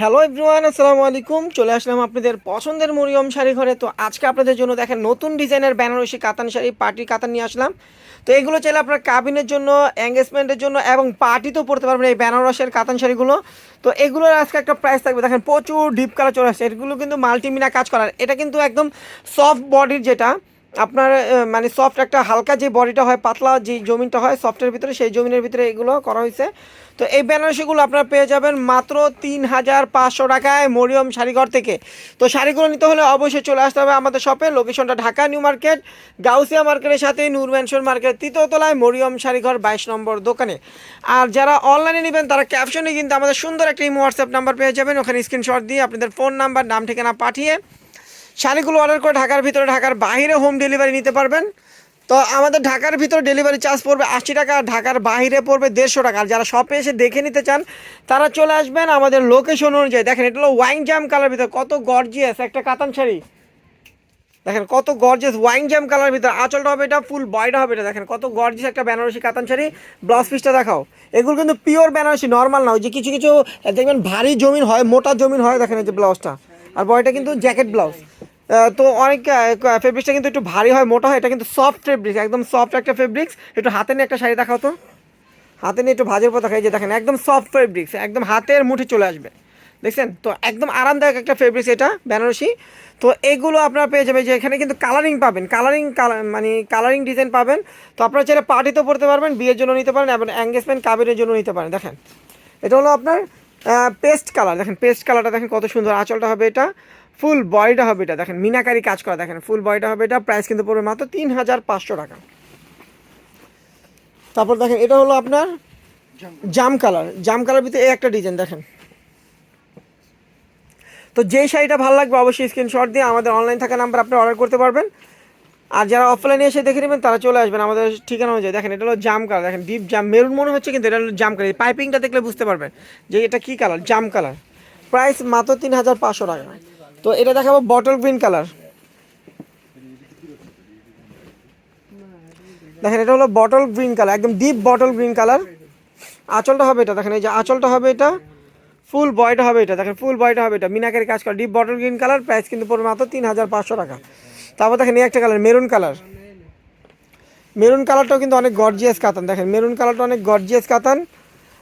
Hello everyone আসসালামু আলাইকুম। চলে আসলাম আপনাদের পছন্দের মরিয়ম শাড়ি ঘরে। তো আজকে আপনাদের জন্য দেখেন নতুন ডিজাইনের বেনারসি কাতান শাড়ি পার্টির কাতান নিয়ে আসলাম। তো এগুলো চাইলে আপনার কাবিনের জন্য এঙ্গেজমেন্টের জন্য এবং পার্টিতেও পড়তে পারবেন এই বেনারসের কাতান শাড়িগুলো। তো এগুলোর আজকে একটা প্রাইস থাকবে। দেখেন প্রচুর ডিপ কালার চলে আসছে। এগুলো কিন্তু মাল্টিমিনা কাজ করার। এটা কিন্তু একদম সফট বডির যেটা আপনার মানে সফট একটা হালকা যে বডিটা হয়, পাতলা যে জমিনটা হয় সফটের ভিতরে, সেই জমিনের ভিতরে এগুলো করা হয়েছে। তো এই বেনারসিগুলো আপনারা পেয়ে যাবেন মাত্র তিন হাজার পাঁচশো টাকায় মরিয়ম শাড়িঘর থেকে। তো শাড়িগুলো নিতে হলে অবশ্যই চলে আসতে হবে আমাদের শপে। লোকেশনটা ঢাকা নিউ মার্কেট, গাউসিয়া মার্কেটের সাথে নূর ম্যানশন মার্কেট তৃতীয় তলায় মরিয়ম শাড়িঘর বাইশ নম্বর দোকানে। আর যারা অনলাইনে নেবেন, তারা ক্যাপশনে কিন্তু আমাদের সুন্দর একটা হোয়াটসঅ্যাপ নাম্বার পেয়ে যাবেন। ওখানে স্ক্রিনশট দিয়ে আপনাদের ফোন নাম্বার নাম, ঠিকানা পাঠিয়ে শাড়িগুলো অর্ডার করে ঢাকার ভিতরে ঢাকার বাইরে হোম ডেলিভারি নিতে পারবেন। তো আমাদের ঢাকার ভিতরে ডেলিভারি চার্জ পড়বে আশি টাকা আর ঢাকার বাইরে পড়বে দেড়শো টাকা। আর যারা শপে এসে দেখে নিতে চান, তারা চলে আসবেন আমাদের লোকেশন অনুযায়ী। দেখেন, এটা হলো ওয়াইন জাম কালার ভিতরে কত গর্জিয়াস একটা কাতান শাড়ি। দেখেন, কত গর্জিয়াস ওয়াইন জ্যাম কালার ভিতরে। আঁচলটা হবে এটা ফুল বয়টা হবে এটা। দেখেন, কত গর্জিয়াস একটা বেনারসি কাতান শাড়ি। ব্লাউজ পিসটা দেখাও। এগুলো কিন্তু পিওর বেনারসি নর্মাল না। ওই যে কিছু কিছু, দেখবেন ভারী জমিন হয়, মোটা জমিন হয়, দেখেন এই যে ব্লাউজটা আর বয়টা কিন্তু জ্যাকেট ব্লাউজ তো অনেক ফেব্রিক্সটা কিন্তু একটু ভারী হয়, মোটা হয়, এটা কিন্তু সফট ফেব্রিক্স একদম সফট একটা ফেব্রিক্স একটু হাতে নিয়ে একটা শাড়ি দেখাও তো। হাতে নিয়ে একটু ভাজের পর দেখাই যে দেখেন, একদম সফট ফেব্রিক্স একদম হাতের মুঠে চলে আসবে। দেখছেন? তো একদম আরামদায়ক একটা ফেব্রিক্স এটা, বেনারসি। তো এগুলো আপনারা পেয়ে যাবেন, যে এখানে কিন্তু কালারিং পাবেন কালারিং মানে কালারিং ডিজাইন পাবেন। তো আপনারা চাইলে পার্টিতেও পড়তে পারবেন, বিয়ের জন্য নিতে পারেন এবং এঙ্গেজমেন্ট কাবিনের জন্য নিতে পারেন। দেখেন, এটা হলো আপনার পেস্ট কালার দেখেন পেস্ট কালারটা দেখেন কত সুন্দর আঁচলটা হবে এটা। ফুল বডিটা হবে এটা, দেখেন, মিনাকারি কাজ করা, দেখেন ফুল বডিটা হবে এটা প্রাইস কিন্তু পড়বে মাত্র তিন হাজার পাঁচশো টাকা। তারপর দেখেন, এটা হলো আপনার জাম কালার জাম কালার ভিতরে এই একটা ডিজাইন দেখেন। তো যেই শাড়িটা ভালো লাগবে, অবশ্যই স্ক্রিনশট দিয়ে আমাদের অনলাইন থাকা নাম্বার আপনি অর্ডার করতে পারবেন। আর যারা অফলাইনে এসে দেখে নেবেন, তারা চলে আসবেন আমাদের ঠিকানা অনুযায়ী। দেখেন, এটা হলো জাম কালার দেখেন ডিপ জাম মেরুন মনে হচ্ছে, কিন্তু এটা হলো জাম কালার পাইপিংটা দেখলে বুঝতে পারবেন যে এটা কী কালার জাম কালার প্রাইস মাত্র তিন হাজার পাঁচশো টাকা। তো এটা দেখাবো বটল গ্রিন কালার দেখেন, এটা হলো বটল গ্রিন কালার একদম ডিপ বটল গ্রিন কালার আঁচলটা হবে এটা, দেখেন, এই যে আঁচলটা হবে এটা ফুল বয়টা হবে এটা, দেখেন ফুল বয়টা হবে এটা। মিনাকের কাজ করা deep bottle green colour price কিন্তু পড়বে মাত্র তিন হাজার পাঁচশো টাকা। তারপর দেখেন এই একটা কালার মেরুন কালার মেরুন কালারটাও কিন্তু অনেক গর্জিয়াস কাতান। দেখেন মেরুন কালারটা অনেক গর্জিয়াস কাতান।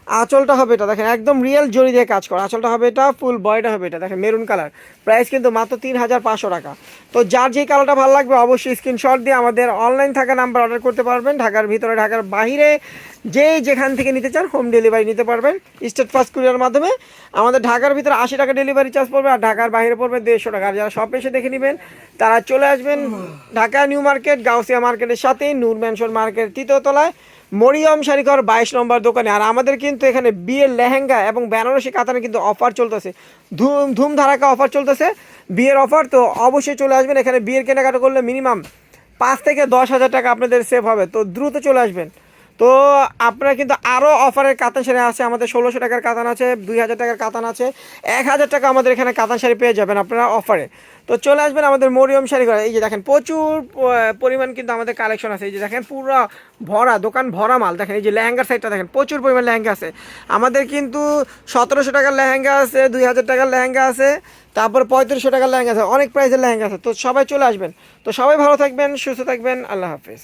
আঁচলটা হবে এটা, দেখেন, একদম রিয়েল জড়ি দিয়ে কাজ করা। আঁচলটা হবে এটা ফুল বয়টা হবে এটা, দেখেন মেরুন কালার প্রাইস কিন্তু মাত্র তিন হাজার পাঁচশো টাকা। তো যার যে কালারটা ভালো লাগবে অবশ্যই স্ক্রিনশট দিয়ে আমাদের অনলাইন থাকা নাম্বার অর্ডার করতে পারবেন। ঢাকার ভিতরে, ঢাকার বাইরে যেই যেখান থেকে নিতে চান হোম ডেলিভারি নিতে পারবেন। স্টেট ফাস্ট কুরিয়ার মাধ্যমে আমাদের ঢাকার ভিতরে আশি টাকা ডেলিভারি চার্জ পড়বে আর ঢাকার বাইরে পড়বে দেড়শো টাকা। আর যারা শপ এসে দেখে নেবেন, তারা চলে আসবেন ঢাকা নিউ মার্কেট, গাউসিয়া মার্কেটের সাথে, নূর ম্যানশন মার্কেট, তৃতীয় তলায়। মরিয়ম শাড়িঘর বাইশ নম্বর দোকানে। আর আমাদের কিন্তু এখানে বিয়ের লেহেঙ্গা এবং বেনারসি কাতানে কিন্তু অফার চলতেছে। ধুম ধুম ধারাকা অফার চলতেছে। বিয়ের অফার, তো অবশ্যই চলে আসবেন। এখানে বিয়ের কেনাকাটা করলে মিনিমাম পাঁচ থেকে দশ হাজার টাকা আপনাদের সেভ হবে। তো দ্রুত চলে আসবেন। তো আপনারা কিন্তু আরও অফারের কাতান শাড়ি আছে, আমাদের ষোলোশো টাকার কাতান আছে দুই হাজার টাকার কাতান আছে এক হাজার টাকা আমাদের এখানে কাতান শাড়ি পেয়ে যাবেন আপনারা অফারে। তো চলে আসবেন আমাদের মরিয়ম শাড়ি ঘরে। এই যে দেখেন, প্রচুর পরিমাণ কিন্তু আমাদের কালেকশন আছে। এই যে দেখেন, পুরো ভরা, দোকান ভরা মাল। দেখেন, এই যে লেহেঙ্গার সাইডটা দেখেন, প্রচুর পরিমাণ লেহেঙ্গা আছে। আমাদের কিন্তু সতেরোশো টাকার লেহেঙ্গা আছে দুই হাজার টাকার লেহেঙ্গা আছে, তারপর পঁয়ত্রিশশো টাকার লেহেঙ্গা আছে, অনেক প্রাইসের লেহেঙ্গা আছে। তো সবাই চলে আসবেন। তো সবাই ভালো থাকবেন, সুস্থ থাকবেন। আল্লাহ হাফিজ।